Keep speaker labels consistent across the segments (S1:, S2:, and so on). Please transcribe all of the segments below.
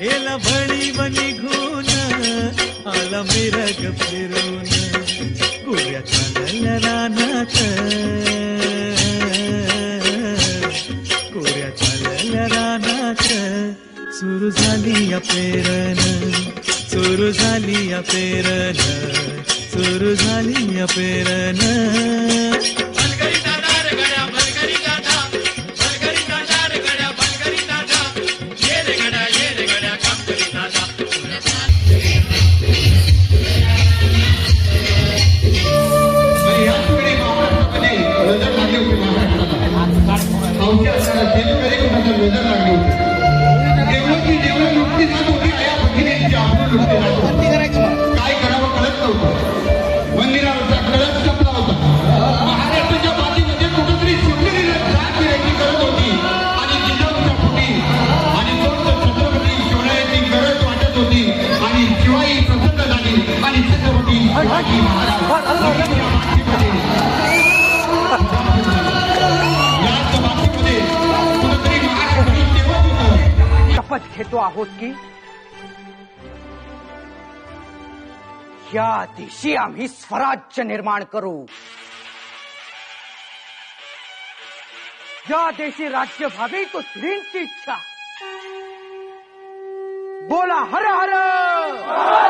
S1: गेला भळीव निघून आला मिरग फिरून गोव्या चालल्या रानात गोऱ्या चालल्या रानात सुरू झाली या पेरण सुरू झाली या पेरण सुरू झाली या पेरण
S2: शेतकरी कुणाला नजर लागली होती. देवळाची जेवढं लुटली जात होती त्या भगिनींची आपण लुटली जात होती. काय करावं कळत नव्हतं. मंदिरावरचा कळत संपला होता. महाराष्ट्राच्या मातीमध्ये कुठेतरी शिवनेरी जात फिरायची गरज होती. आणि जिजाऊच्या फुटी आणि दोन छत्रपती शिवरायांची गरज वाटत होती. आणि शिवाई प्रसन्न झाली. आणि छत्रपती महाराज.
S3: शपथ घेतो आहोत की? या दिशी आम्ही स्वराज्य निर्माण करू. या देशी राज्य भावी तो स्त्रींची इच्छा. बोला हर हर हर!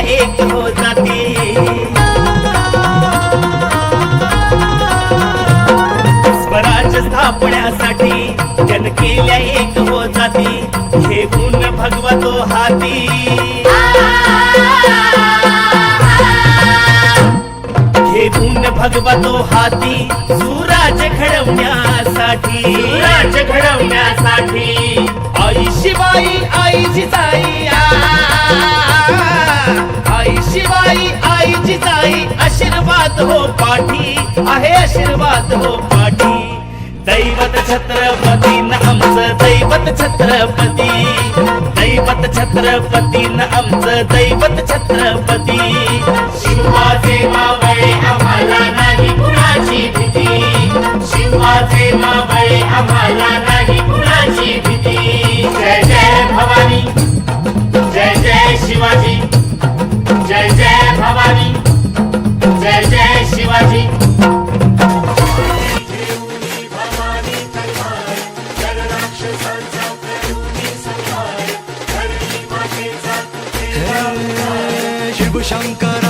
S4: एक हो जाती. स्वराज्य स्थापण्यासाठी जन केल्या एक हो जाती. घेऊन भगवतो हाती. घेऊन भगवतो हाती. सुराज घडवण्यासाठी. सुराज घडवण्यासाठी. आहे आशीर्वाद हो पाठी दैवत छत्रपती न आमचं दैवत छत्रपती. दैवत छत्रपती न आमचं दैवत छत्रपती. शिवाचे मावळे आम्हाला नाही कुणाची भीती. शिवाचे मावळे आम्हाला
S5: शिवशंकराचा